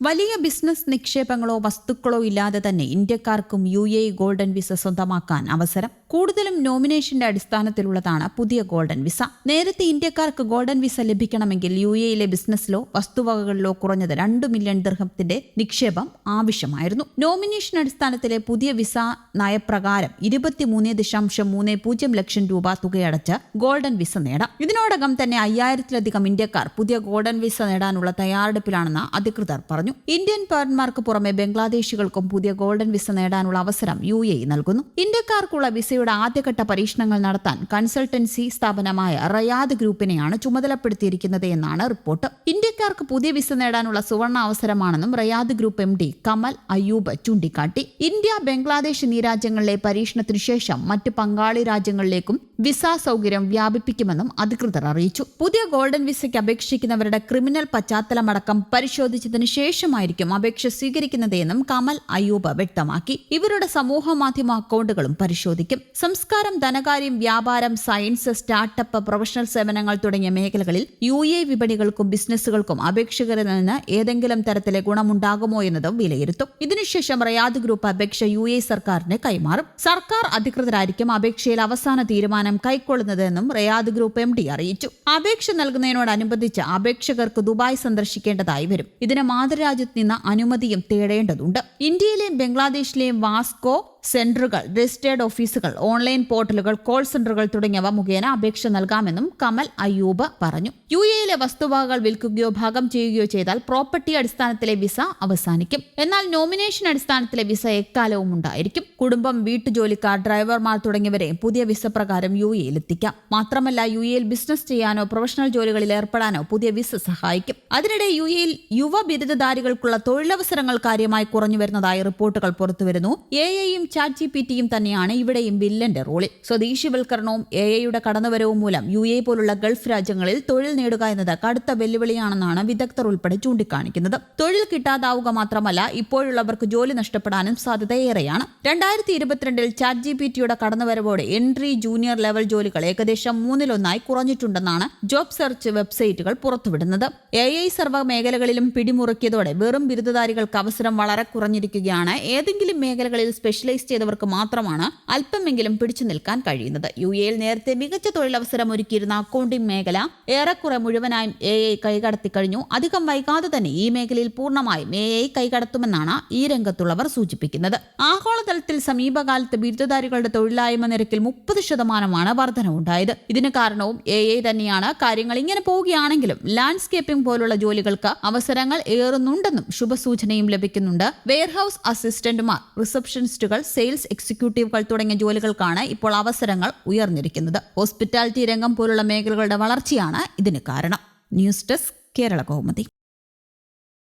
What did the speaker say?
വലിയ ബിസിനസ് നിക്ഷേപങ്ങളോ വസ്തുക്കളോ ഇല്ലാതെ തന്നെ ഇന്ത്യക്കാർക്കും യു എ ഗോൾഡൻ വിസ സ്വന്തമാക്കാൻ അവസരം കൂടുതലും നോമിനേഷന്റെ അടിസ്ഥാനത്തിലുള്ളതാണ് പുതിയ ഗോൾഡൻ വിസ. നേരത്തെ ഇന്ത്യക്കാർക്ക് ഗോൾഡൻ വിസ ലഭിക്കണമെങ്കിൽ യു എയിലെ ബിസിനസ്സിലോ വസ്തുവകകളിലോ കുറഞ്ഞത് രണ്ട് മില്യൺ ദീർഘത്തിന്റെ നിക്ഷേപം ആവശ്യമായിരുന്നു. നോമിനേഷൻ അടിസ്ഥാനത്തിലെ പുതിയ വിസ നയപ്രകാരം ഇരുപത്തിമൂന്ന് ദശാംശം മൂന്ന് പൂജ്യം ലക്ഷം രൂപ തുകയടച്ച് ഗോൾഡൻ വിസ നേടാം. ഇതിനോടകം തന്നെ അയ്യായിരത്തിലധികം ഇന്ത്യക്കാർ പുതിയ ഗോൾഡൻ വിസ നേടാനുള്ള തയ്യാറെടുപ്പിലാണെന്ന് അധികൃതർ പറഞ്ഞു. ഇന്ത്യൻ പൗരന്മാർക്ക് പുറമെ ബംഗ്ലാദേശികൾക്കും പുതിയ ഗോൾഡൻ വിസ നേടാനുള്ള അവസരം യു എ നൽകുന്നു. ഇന്ത്യക്കാർക്കുള്ള വിസയുടെ ആദ്യഘട്ട പരീക്ഷണങ്ങൾ നടത്താൻ കൺസൾട്ടൻസി സ്ഥാപനമായ റയാദ് ഗ്രൂപ്പിനെയാണ് ചുമതലപ്പെടുത്തിയിരിക്കുന്നത് എന്നാണ് റിപ്പോർട്ട്. ഇന്ത്യക്കാർക്ക് പുതിയ വിസ നേടാനുള്ള സുവർണ അവസരമാണെന്നും Rayad group M D Kamal Ayyub ചൂണ്ടിക്കാട്ടി. ഇന്ത്യ ബംഗ്ലാദേശ് എന്നീ രാജ്യങ്ങളിലെ പരീക്ഷണത്തിനു ശേഷം മറ്റ് പങ്കാളി രാജ്യങ്ങളിലേക്കും വിസ സൗകര്യം വ്യാപിപ്പിക്കുമെന്നും അധികൃതർ അറിയിച്ചു. പുതിയ ഗോൾഡൻ വിസയ്ക്ക് അപേക്ഷിക്കുന്നവരുടെ ക്രിമിനൽ പശ്ചാത്തലമടക്കം പരിശോധിച്ചതിനു ശേഷമായിരിക്കും അപേക്ഷ സ്വീകരിക്കുന്നതെന്നും കമൽ അയ്യൂബ് വ്യക്തമാക്കി. ഇവരുടെ സമൂഹ മാധ്യമ അക്കൗണ്ടുകളും പരിശോധിക്കും. സംസ്കാരം ധനകാര്യം വ്യാപാരം സയൻസ് സ്റ്റാർട്ടപ്പ് പ്രൊഫഷണൽ സേവനങ്ങൾ തുടങ്ങിയ മേഖലകളിൽ യു എ വിപണികൾക്കും ബിസിനസ്സുകൾക്കും അപേക്ഷകരിൽ നിന്ന് ഏതെങ്കിലും തരത്തിലെ ഗുണമുണ്ടാകുമോ എന്നതും വിലയിരുത്തും. ഇതിനുശേഷം റയാദ് ഗ്രൂപ്പ് അപേക്ഷ യു എ സർക്കാരിന് കൈമാറും. സർക്കാർ അധികൃതരായിരിക്കും അപേക്ഷയിൽ അവസാന തീരുമാനം കൈക്കൊള്ളുന്നതെന്നും റയാദ് ഗ്രൂപ്പ് എം ഡി അറിയിച്ചു. അപേക്ഷ നൽകുന്നതിനോടനുബന്ധിച്ച് അപേക്ഷകർക്ക് ദുബായ് സന്ദർശിക്കേണ്ടതായി വരും. ഇതിന് മാതൃരാജ്യത്ത് നിന്ന് അനുമതിയും തേടേണ്ടതുണ്ട്. ഇന്ത്യയിലെയും ബംഗ്ലാദേശിലെയും വാസ്കോ സെന്ററുകൾ രജിസ്റ്റേർഡ് ഓഫീസുകൾ ഓൺലൈൻ പോർട്ടലുകൾ കോൾ സെന്ററുകൾ തുടങ്ങിയവ മുഖേന അപേക്ഷ നൽകാമെന്നും കമൽ അയ്യൂബ് പറഞ്ഞു. യു എയിലെ വസ്തുവകകൾ വിൽക്കുകയോ ഭാഗം ചെയ്യുകയോ ചെയ്താൽ പ്രോപ്പർട്ടി അടിസ്ഥാനത്തിലെ വിസ അവസാനിക്കും. എന്നാൽ നോമിനേഷൻ അടിസ്ഥാനത്തിലെ വിസ എക്കാലവും ഉണ്ടായിരിക്കും. കുടുംബം വീട്ടുജോലിക്കാർ ഡ്രൈവർമാർ തുടങ്ങിയവരെ പുതിയ വിസ പ്രകാരം യു എയിൽ എത്തിക്കാം മാത്രമല്ല യു എയിൽ ബിസിനസ് ചെയ്യാനോ പ്രൊഫഷണൽ ജോലികളിൽ ഏർപ്പെടാനോ പുതിയ വിസ സഹായിക്കും. അതിനിടെ യു എയിൽ യുവ ബിരുദധാരികൾക്കുള്ള തൊഴിലവസരങ്ങൾ കാര്യമായി കുറഞ്ഞു വരുന്നതായി റിപ്പോർട്ടുകൾ പുറത്തുവരുന്നു. എ ഐയും ചാറ്റ് ജി പി ടിയും തന്നെയാണ് ഇവിടെയും വില്ലന്റെ റോളിൽ. സ്വദേശിവൽക്കരണവും എ ഐയുടെ കടന്നുവരവും മൂലം യു എ പോലുള്ള ഗൾഫ് രാജ്യങ്ങളിൽ തൊഴിൽ നേടുക എന്നത് കടുത്ത വെല്ലുവിളിയാണെന്നാണ് വിദഗ്ധർ ഉൾപ്പെടെ ചൂണ്ടിക്കാണിക്കുന്നത്. തൊഴിൽ കിട്ടാതാവുക മാത്രമല്ല ഇപ്പോഴുള്ളവർക്ക് ജോലി നഷ്ടപ്പെടാനും സാധ്യതയേറെയാണ്. രണ്ടായിരത്തി ഇരുപത്തിരണ്ടിൽ ചാറ്റ് ജി പി ടിയുടെ കടന്നുവരവോടെ എൻട്രി ജൂനിയർ ലെവൽ ജോലികൾ ഏകദേശം മൂന്നിലൊന്നായി കുറഞ്ഞിട്ടുണ്ടെന്നാണ് ജോബ് സെർച്ച് വെബ്സൈറ്റുകൾ പുറത്തുവിടുന്നത്. എ ഐ സർവ മേഖലകളിലും പിടിമുറുക്കിയതോടെ വെറും ബിരുദധാരികൾക്ക് അവസരം വളരെ കുറഞ്ഞിരിക്കുകയാണ്. ഏതെങ്കിലും മേഖലകളിൽ സ്പെഷ്യലൈസ് ചെയ്തവർക്ക് മാത്രമാണ് അല്പമെങ്കിലും പിടിച്ചു നിൽക്കാൻ കഴിയുന്നത്. യു എയിൽ നേരത്തെ മികച്ച തൊഴിലവസരം ഒരുക്കിയിരുന്ന അക്കൗണ്ടിംഗ് മേഖല ഏറെക്കുറെ മുഴുവനായും എ ഐ കൈകടത്തി കഴിഞ്ഞു. അധികം വൈകാതെ തന്നെ ഈ മേഖലയിൽ പൂർണമായും എ ഐ കൈകടത്തുമെന്നാണ് ഈ രംഗത്തുള്ളവർ സൂചിപ്പിക്കുന്നത്. ആഗോളതലത്തിൽ സമീപകാലത്ത് ബിരുദധാരികളുടെ തൊഴിലായ്മ നിരക്കിൽ മുപ്പത് ശതമാനമാണ് വർധനവുണ്ടായത്. ഇതിന് കാരണവും എ ഐ തന്നെയാണ്. കാര്യങ്ങൾ ഇങ്ങനെ പോവുകയാണെങ്കിലും ലാൻഡ്സ്കേപ്പിംഗ് പോലുള്ള ജോലികൾക്ക് അവസരങ്ങൾ ഏറുന്നുണ്ടെന്നും ശുഭസൂചനയും ലഭിക്കുന്നുണ്ട്. വെയർഹൌസ് അസിസ്റ്റന്റുമാർ റിസപ്ഷനിസ്റ്റുകൾ സെയിൽസ് എക്സിക്യൂട്ടീവുകൾ തുടങ്ങിയ ജോലികൾക്കാണ് ഇപ്പോൾ അവസരങ്ങൾ ഉയർന്നിരിക്കുന്നത്. ഹോസ്പിറ്റാലിറ്റി രംഗം പോലുള്ള മേഖലകളുടെ വളർച്ചയാണ് ഇതിന് കാരണം. News desk Kerala Kaumudi.